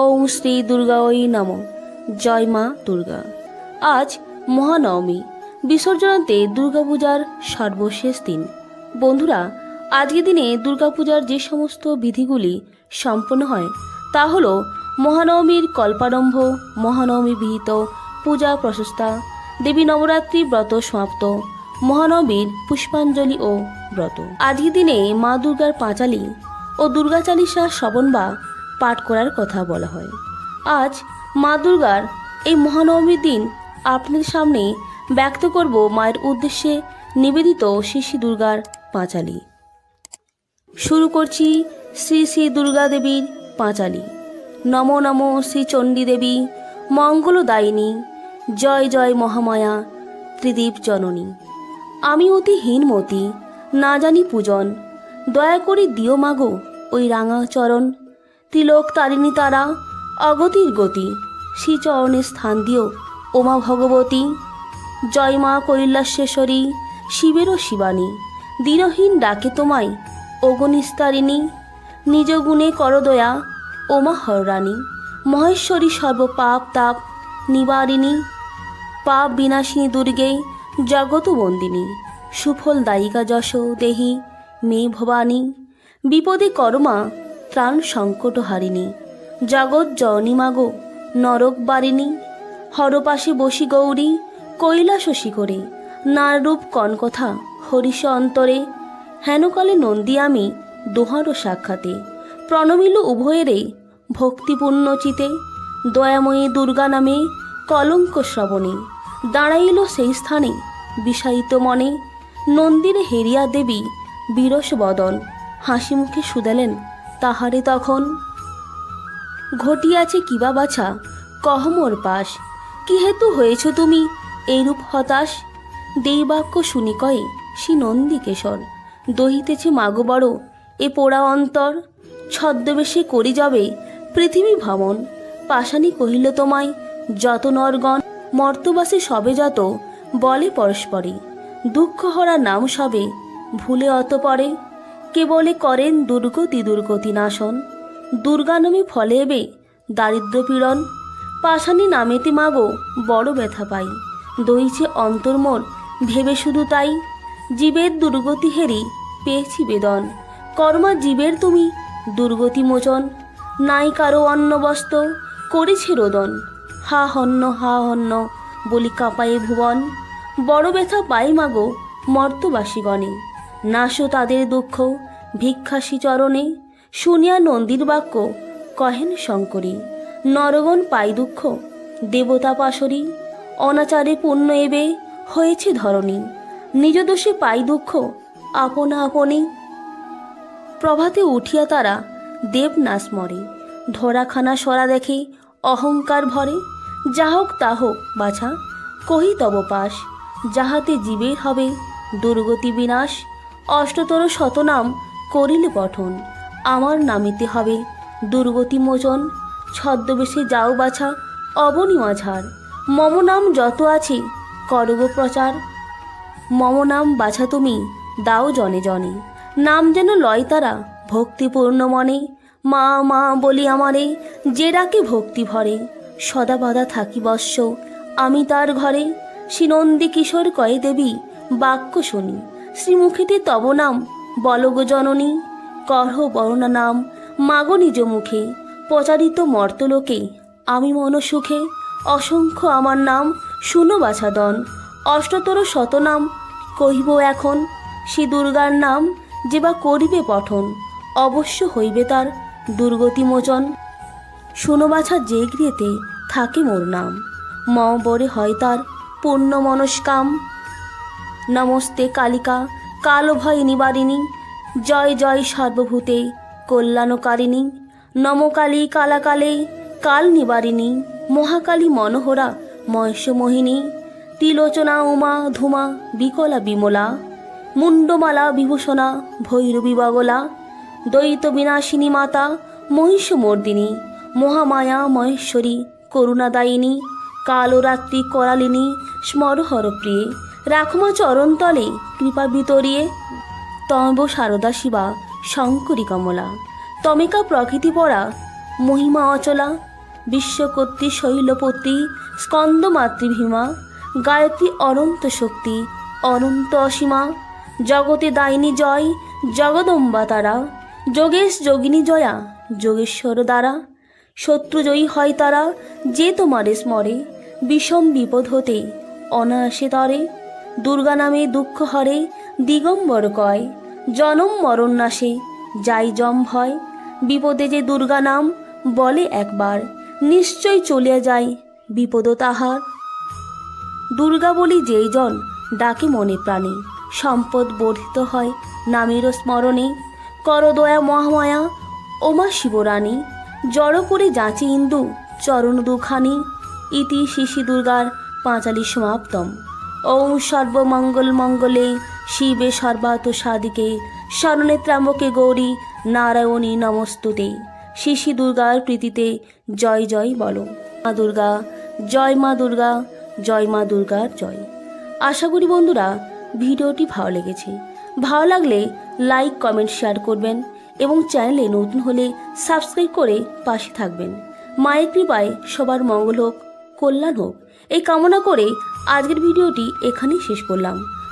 ওম শ্রী দুর্গা ওই নম। জয় মা দুর্গা। আজ মহানবমী। বিসর্জনাতে দুর্গাপূজার সর্বশেষ দিন। বন্ধুরা, আজকের দিনে দুর্গাপূজার যে সমস্ত বিধিগুলি সম্পন্ন হয়, তা হল মহানবমীর কল্পারম্ভ, মহানবমী বিহিত, পূজা প্রশস্তা, দেবী নবরাত্রি ব্রত সমাপ্ত মহানবীর পুষ্পাঞ্জলি ও ব্রত। আজকের দিনে মা দুর্গার পাঁচালী ও দুর্গা চালিসা শ্রবণ বা পাঠ করার কথা বলা হয়। আজ মা দুর্গার এই মহানবমীর দিন আপনাদের সামনে ব্যক্ত করব মায়ের উদ্দেশ্যে নিবেদিত শ্রী দুর্গার পাঁচালী। শুরু করছি শ্রী শ্রী দুর্গা দেবীর পাঁচালী। নম নম শ্রী চণ্ডী দেবী, মঙ্গলদায়িনী, জয় জয় মহামায়া, ত্রিদীপ জননী। আমি অতি হীনমতি, না জানি পূজন, দয়া করে দিও মাগো ওই রাঙা চরণ। তিলক, তারিণী, তারা, অগতির গতি। শ্রীচরণে স্থান দিও ওমা ভগবতী। জয় মা কৈলাসেশ্বরী শিবেরও শিবানী। দীনহীন ডাকে তোমায় অগনিস্তারিণী নিজ গুণে করদয়া ওমা হররানী। মহেশ্বরী সর্বপাপ তাপ নিবারিণী। পাপ বিনাশিনী দুর্গে জগত বন্দিনী। সুফল দায়িকা যশ দেহি, মে ভবানী। বিপদে করমা ত্রাণ সংকট হারিণী জগৎ জননী মাগো, নরক বারিণী। হরপাশে বসি গৌরী, কৈলাস শিখরে নাররূপ কনকথা, হরিষ অন্তরে। হেনকালে নন্দী আমি দোহারো সাক্ষাতে। প্রণমিল উভয়েরে ভক্তিপূর্ণ চিতে। দয়াময়ী দুর্গা নামে কলঙ্ক শ্রবণে। দাঁড়াইল সেই স্থানে বিষায়িত মনে। নন্দীর হেরিয়া দেবী বিরস বদন। হাসি মুখে শুধালেন তাহারে তখন। ঘটিয়াছে কিবা বাছা কহমোর পাশ। কি হেতু হয়েছ তুমি? এইরূপ হতাশ? দেইবাক্য শুনি কয়ে, সে নন্দিকেশর। দহিতেছে মাগো বড় এ পোড়া অন্তর। ছদ্মবেশে করি যাবে, পৃথিবী ভ্রমণ পাশানি কহিল তোমায়, যত নরগণ, মর্তবাসে সবে যত, বলে পরস্পরে। দুঃখ হরা নাম সবে, ভুলে অত পরে। কেবলে করেন দুর্গতি দুর্গতি নাশন দুর্গানমী ফলে এবে দারিদ্র পীড়ন পাশানি নামেতে মাগো বড় ব্যথা পাই। দইছে অন্তর্মোর ভেবে শুধু তাই। জীবের দুর্গতি হেরি পেয়েছি বেদন। কর্মা জীবের তুমি দুর্গতি মোচন। নাই কারও অন্ন বস্ত্র করেছে রোদন। হা হন্য হা হন্য বলি কাঁপায়ে ভুবন। বড় ব্যথা পাই মাগো মর্তবাসীগণে। নাশো তাদের দুঃখ। ভিক্ষাসী চরণে শুনিয়া নন্দীর বাক্য কহেন শঙ্করী, নরগণ পাই দুঃখ, দেবতা পাশরী, অনাচারে পুণ্য এবে হয়েছে ধরণী, নিজ দোষে পাই দুঃখ, আপনা আপনি। প্রভাতে উঠিয়া তারা দেব দেবনাশ মরে, ধরাখানা সরা দেখে অহংকার ভরে, যা হোক তা হোক বাছা, কহি তব পাশ, যাহাতে জীবের হবে দুর্গতি বিনাশ। অষ্টতর শতনাম করিলে পঠন। আমার নামিতে হবে দুর্গতি মোচন, ছদ্মবেশে যাও বাছা, অবনী মাঝার। মম নাম যত আছে করগ প্রচার। মম নাম বাছা তুমি, দাও জনে জনে। নাম যেন লয় তারা, ভক্তিপূর্ণ মনে। মা মা বলি আমারে, যে ডাকে ভক্তি ভরে। সদা বাধা থাকি বৎস, আমি তার ঘরে। শ্রীনন্দী কিশোর কয়ে দেবী, বাক্য শুনি। শ্রীমুখীতে তব নাম, বলগ জননী, করহ বর্ণা নাম, মাগো নিজ মুখে, প্রচারিত মর্তলোকে, আমি মন সুখে, অসংখ্য আমার নাম শুনো বাছাদন, অষ্টতর শতনাম কহিব এখন শ্রী দুর্গার নাম যে বা করিবে পঠন, অবশ্য হইবে তার দুর্গতি মোচন শুনো বাছা যে গৃহেতে থাকে মোর নাম ম বরে হয় তার পূর্ণ মনস্কাম নমস্তে কালিকা কালো ভয় নিবারিণী, জয় জয় সর্বভূতে কল্যাণকারিণী, নমকালী কালাকালে কাল নিবারিণী মহাকালী মনোহরা মহেশ মোহিনী তিলোচনা উমা ধুমা বিকলা বিমলা মুন্ডমালা বিভূষণা ভৈরবী বগলা, দ্বৈত বিনাশিনী মাতা মহিষমর্দিনী, মহামায়া মহেশ্বরী, করুণাদায়িনী, কালরাত্রি করালিনী স্মরহর প্রিয়ে রাখমা চরণতলে কৃপা বিতরিয়ে তব সারদা শিবা, শঙ্করী কমলা। তমিকা প্রকৃতি পড়া, মহিমা অচলা বিশ্বকর্ত্রী শৈলপতি, স্কন্দ মাতৃভীমা, গায়ত্রী অনন্ত শক্তি, অনন্ত অসীমা, জগতে দায়িনী জয়, জগদম্বা তারা, যোগেশ যোগিনী জয়া, যোগেশ্বর দ্বারা। শত্রুজয়ী হয় তারা, যে তোমারে স্মরে, বিষম বিপদ হতে, অনায়াসে তরে। দুর্গা নামে দুঃখ হরে, দিগম্বর কয়, জনম মরণ নাশে, যাই জম ভয়। বিপদে যে দুর্গা নাম, বলে একবার, নিশ্চয় চলিয়া যায় বিপদ তাহার। দুর্গা বলি যেই জন, ডাকে মনে প্রাণে, সম্পদ বর্ধিত হয় নামেরও স্মরণে। করদয়া মহামায়া ওমা শিবরানী জড়ো করে যাচে ইন্দু, চরণ দুখানি। ইতি শিশি দুর্গার পাঁচালি সমাপ্তম। ওম সর্বমঙ্গল মঙ্গলে, শিবে সর্বাত সাদিকে শরণে ত্র্যম্বকে গৌরী, নারায়ণী নমস্তুতে। শিশি দুর্গার প্রীতিতে জয় জয় বলো। মা দুর্গা, জয় মা দুর্গা, জয় মা দুর্গার জয়। আশা করি বন্ধুরা, ভিডিওটি ভালো লেগেছে। ভালো লাগলে লাইক, কমেন্ট, শেয়ার করবেন এবং চ্যানেলে নতুন হলে সাবস্ক্রাইব করে পাশে থাকবেন। মায়ের কৃপায় সবার মঙ্গল হোক, কল্যাণ হোক। এই কামনা করে আজকের ভিডিওটি এখানেই শেষ করলাম।